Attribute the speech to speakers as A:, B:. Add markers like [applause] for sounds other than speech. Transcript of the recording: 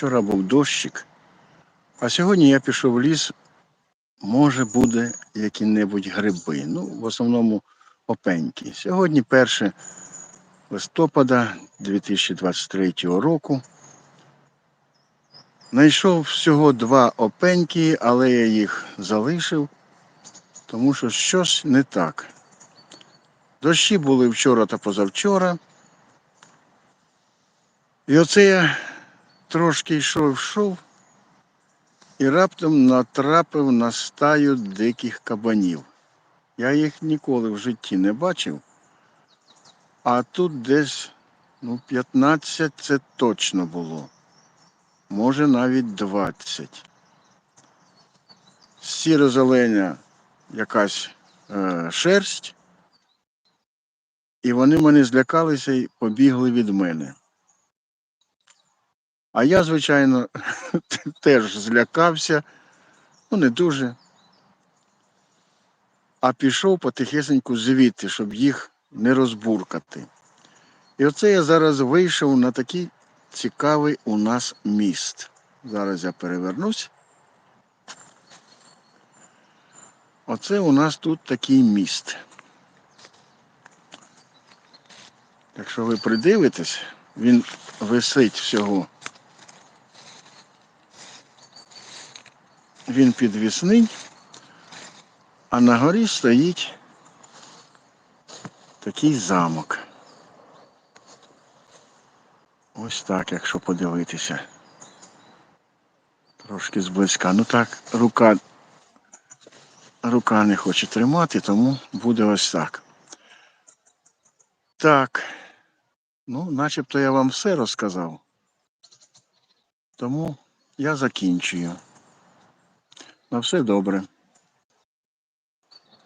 A: Вчора був дощик, а сьогодні я пішов в ліс. Може, буде які-небудь гриби. Ну, в основному опеньки. Сьогодні 1 листопада 2023 року. Знайшов всього два опеньки, але я їх залишив, тому що щось не так. Дощі були вчора та позавчора. І оце я трошки йшов, йшов і раптом натрапив на стаю диких кабанів. Я їх ніколи в житті не бачив, а тут десь ну, 15 це точно було. Може навіть 20. Сіро-зелена якась е, шерсть, і вони мене злякалися і побігли від мене. А я, звичайно, [laughs] теж злякався, ну не дуже. А пішов потихесеньку звідти, щоб їх не розбуркати. І оце я зараз вийшов на такий цікавий у нас міст. Зараз я перевернусь. Оце у нас тут такий міст. Якщо ви придивитесь, він висить всього. Він підвісний, а на горі стоїть такий замок. Ось так, якщо подивитися. Трошки зблизька. Ну так, рука, рука не хоче тримати, тому буде ось так. Так. Ну, начебто я вам все розказав. Тому я закінчую. На все добре.